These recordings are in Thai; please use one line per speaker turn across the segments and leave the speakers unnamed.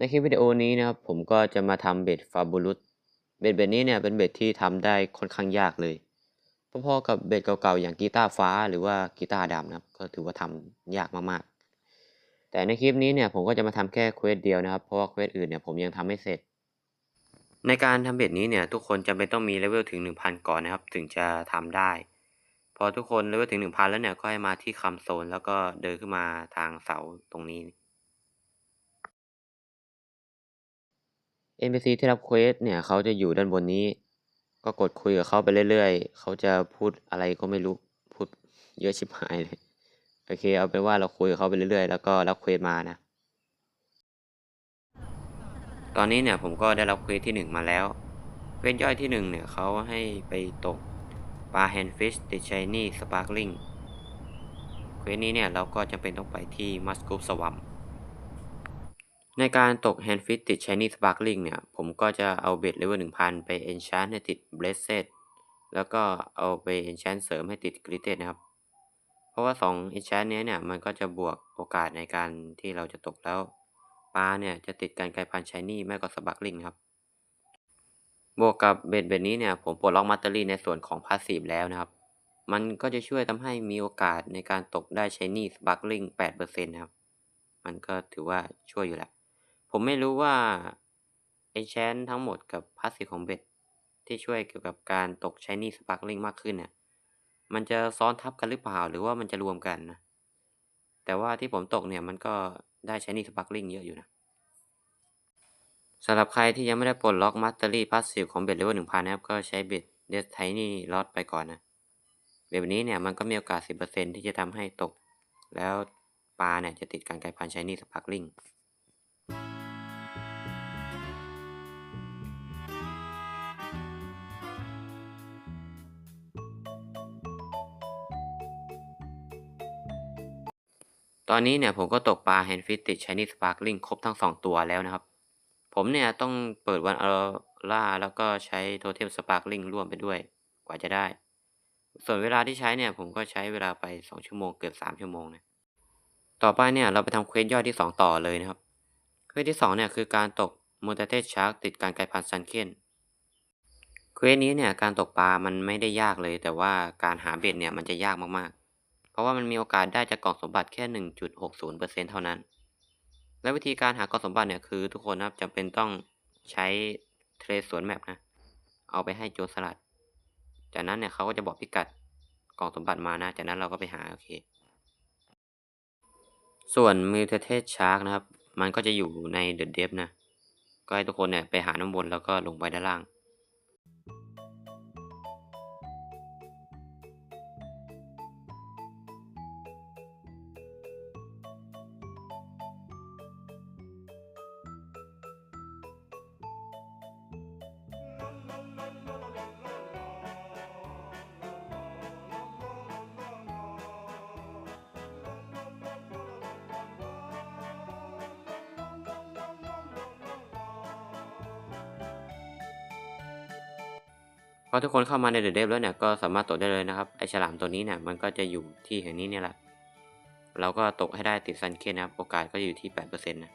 ในคลิปวิดีโอนี้นะครับผมก็จะมาทำเบ็ดฟาบูลุสเบ็ดเบ็ดนี้เนี่ยเป็นเบ็ดที่ทำได้ค่อนข้างยากเลยพอๆกับเบ็ดเก่าๆอย่างกีตาร์ฟ้าหรือว่ากีตาร์ดำนะครับก็ถือว่าทำยากมากๆ แต่ในคลิปนี้เนี่ยผมก็จะมาทำแค่เควสเดียวนะครับเพราะว่าเควสอื่นเนี่ยผมยังทำไม่เสร็จ ในการทำเบ็ดนี้เนี่ยทุกคนจำเป็นต้องมีเลเวลถึง 1,000 ก่อนนะครับถึงจะทำได้ พอทุกคนเลเวลถึง 1,000 แล้วเนี่ยก็ให้มาที่คำโซน แล้วก็เดินขึ้นมาทางเสาตรงนี้ NPC ที่รับเควสเนี่ยเขาจะอยู่ด้านบนนี้ ก็กดคุยกับเขาไปเรื่อยๆ เขาจะพูดอะไรก็ไม่รู้ พูดเยอะชิบหายเลย โอเค เอาเป็นว่าเราคุยกับเขาไปเรื่อยๆ แล้วก็รับเควสมานะ ตอนนี้เนี่ยผมก็ได้รับเควสที่หนึ่งมาแล้วเควสย่อยที่หนึ่งเนี่ยเขาให้ไปตกปลาแฮนฟิชติดชายนี่สปาร์กลิงเควสนี้เนี่ยเราก็จำเป็นต้องไปที่มัสกูปสวัม ในการตก Handfish ติด Shiny Sparkling เนี่ย ผมก็จะเอาเบ็ดเลเวล1000ไป Enchant ให้ติด Blessed แล้วก็เอาไป Enchant เสริมให้ติด Gritted นะครับ เพราะว่า2 Enchant เนี้ยเนี่ยมันก็จะบวกโอกาสในการที่เราจะตกแล้วปลาเนี่ยจะติดการกลายพันธุ์ Shiny มากกว่า Sparkling ครับ บวกกับเบ็ดเบ็ดนี้เนี่ยผมปลดล็อกมัตเตอรี่ในส่วนของ Passive แล้วนะครับ มันก็จะช่วยทำให้มีโอกาสในการตกได้ Shiny Sparkling 8%นะครับ มันก็ถือว่าช่วยอยู่แหละ ผมไม่รู้ว่า Enchant ทั้งหมดกับ Passive ของเบ็ดที่ช่วยเกี่ยวกับการตก Shiny Sparkling มากขึ้นเนี่ยมันจะซ้อนทับกันหรือเปล่าหรือว่ามันจะรวมกันนะ แต่ว่าที่ผมตกเนี่ยมันก็ได้ Shiny Sparkling เยอะอยู่นะสำหรับใครที่ยังไม่ได้ปลดล็อก Mastery Passive ของเบ็ดเลเวล1000นะครับ ก็ใช้เบ็ด Destiny Lot ไปก่อนนะเบ็ดนี้เนี่ยมันก็มีโอกาส 10%ที่จะทำให้ตก แล้วปลาเนี่ยจะติดการกลายพันธุ์ Shiny Sparkling ตอนนี้เนี่ยผมก็ตกปลา Handfish ติด Shiny Sparkling ครบทั้ง 2 ตัวแล้วนะครับ ผมเนี่ยต้องเปิดวันออร่าแล้วก็ใช้โทเทม Sparkling ร่วมไปด้วยกว่าจะได้ ส่วนเวลาที่ใช้เนี่ยผมก็ใช้เวลาไป 2 ชั่วโมงเกือบ 3 ชั่วโมงนะต่อไปเนี่ยเราไปทำเควสย่อยที่ 2 ต่อเลยนะครับ เควสที่2เนี่ยคือการตก m o t a t e d Shark ติดการกลายพันธุ์ซันเคนเควสนี้เนี่ยการตกปลามันไม่ได้ยากเลย แต่ว่าการหาเบ็ดเนี่ยมันจะยากมาก ราะว่ามันมีโอกาสได้จากกล่องสมบัติแค่ 1.60%เท่านั้น และวิธีการหากล่องสมบัติเนี่ยคือทุกคนนะครับจำเป็นต้องใช้เทรสสวนแมปนะ เอาไปให้โจรสลัด จากนั้นเนี่ยเขาก็จะบอกพิกัดกล่องสมบัติมานะ จากนั้นเราก็ไปหาโอเค ส่วน Mutated Shark นะครับ มันก็จะอยู่ใน The Depth นะ ก็ให้ทุกคนเนี่ยไปหาน้ำวนแล้วก็ลงไปด้านล่าง พอทุกคนเข้ามาในเดอะเดฟแล้วเนี่ยก็สามารถตกได้เลยนะครับไอฉลามตัวนี้เนี่ยมันก็จะอยู่ที่แห่งนี้เนี่ยแหละเราก็ตกให้ได้ติดซันเคนนะครับโอกาสก็อยู่ที่8%นะ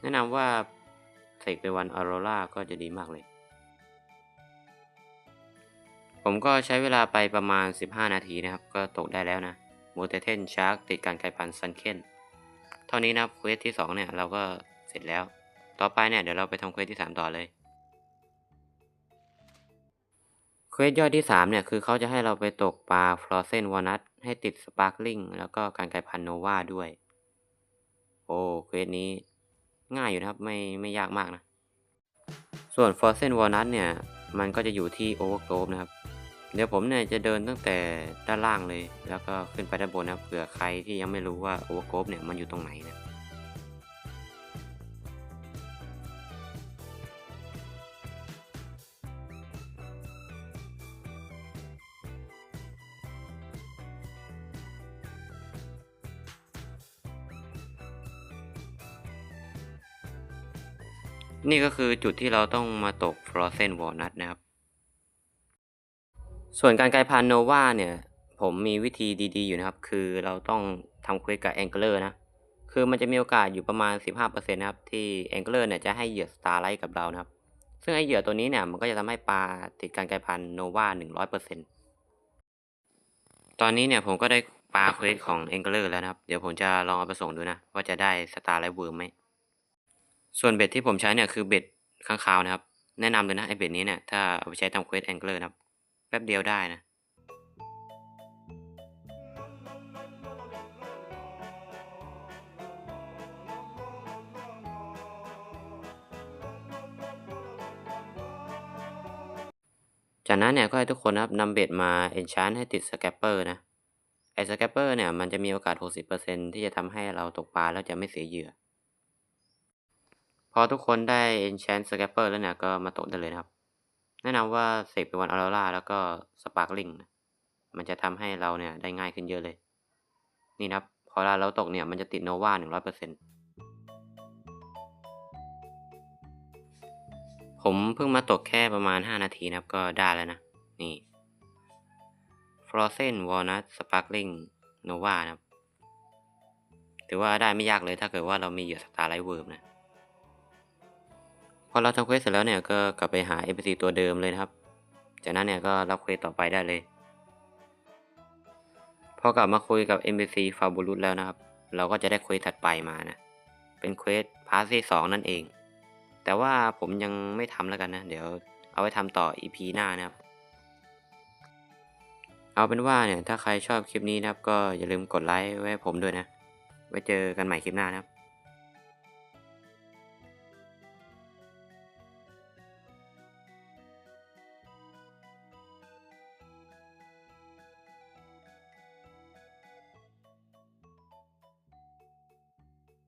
แนะนำว่าเสกไปวันออโรราก็จะดีมากเลย ผมก็ใช้เวลาไปประมาณ 15 นาทีนะครับ ก็ตกได้แล้วนะโมเตเทนชาร์กติดการกลายพันธุ์ซันเคนเท่านี้นะครับเควสที่ 2 เนี่ยเราก็เสร็จแล้ว ต่อไปเนี่ยเดี๋ยวเราไปทำเควสที่ 3 ต่อเลย เควสย่อยที่ 3 เนี่ย คือเขาจะให้เราไปตกปลาฟลอเซนวอนัทให้ติดสปาร์คลิงแล้วก็การกลายพันธุ์โนวาด้วย โอ้เควสนี้ง่ายอยู่นะครับ ไม่ไม่ยากมากนะ ส่วนฟลอเซนวอนัทเนี่ย มันก็จะอยู่ที่โอเวอร์โกลนะครับ เดี๋ยวผมเนี่ยจะเดินตั้งแต่ด้านล่างเลย แล้วก็ขึ้นไปด้านบนนะเผื่อใครที่ยังไม่รู้ว่าโอเวอร์โกลเนี่ยมันอยู่ตรงไหนนะ นี่ก็คือจุดที่เราต้องมาตก Frozen Walnut นะครับ ส่วนการกลายพันธุ์โนวาเนี่ย ผมมีวิธีดีๆอยู่นะครับ คือเราต้องทำเควสกับ Angler นะ คือมันจะมีโอกาสอยู่ประมาณ 15%นะครับ ที่ Angler เนี่ยจะให้เหยื่อ Starlight กับเรานะครับ ซึ่งไอเหยื่อตัวนี้เนี่ย มันก็จะทำให้ปลาติดการกลายพันธุ์ Nova 100%ตอนนี้เนี่ยผมก็ได้ปลาเควสของ Angler แล้วนะครับ เดี๋ยวผมจะลองเอาไปส่งดูนะ ว่าจะได้ Starlight Worm ไหม ส่วนเบ็ดที่ผมใช้เนี่ยคือเบ็ดข้างคาวนะครับ แนะนำเลยนะไอเบ็ดนี้เนี่ยถ้าเอาไปใช้ทำเควส Angler นะครับ แป๊บเดียวได้นะจากนั้นเนี่ยก็ให้ทุกคนนะครับนำเบ็ดมา enchant ให้ติด scalper นะไอ้ scalper เนี่ยมันจะมีโอกาส 60%ที่จะทำให้เราตกปลาแล้วจะไม่เสียเหยื่อ พอทุกคนได้ enchant scalper แล้วเนี่ยก็มาตกได้เลยนะครับ แนะนำว่าเสกเป็นวันออโรราแล้วก็ sparkling มันจะทำให้เราเนี่ยได้ง่ายขึ้นเยอะเลย นี่นะครับ พอเราตกเนี่ยมันจะติด nova 100%ผมเพิ่งมาตกแค่ประมาณ 5 นาทีนะครับก็ได้แล้วนะ นี่ Frozen Walnut Sparkling Nova นะครับ ถือว่าได้ไม่ยากเลยถ้าเกิดว่าเรามีเหยื่อ Starlight Worm นะ พอเราทำเควสเสร็จแล้วเนี่ยก็กลับไปหา NPC ตัวเดิมเลยนะครับ จากนั้นเนี่ยก็รับเควสต่อไปได้เลย พอกลับมาคุยกับ NPC ฟาบูลุสแล้วนะครับ เราก็จะได้เควสถัดไปมานะ เป็นเควสพาร์ทที่2นั่นเอง แต่ว่าผมยังไม่ทำแล้วกันนะ เดี๋ยวเอาไว้ทำต่อ EP หน้านะครับ เอาเป็นว่าเนี่ยถ้าใครชอบคลิปนี้นะครับ ก็อย่าลืมกดไลค์ไว้ผมด้วยนะ ไว้เจอกันใหม่คลิปหน้านะครับ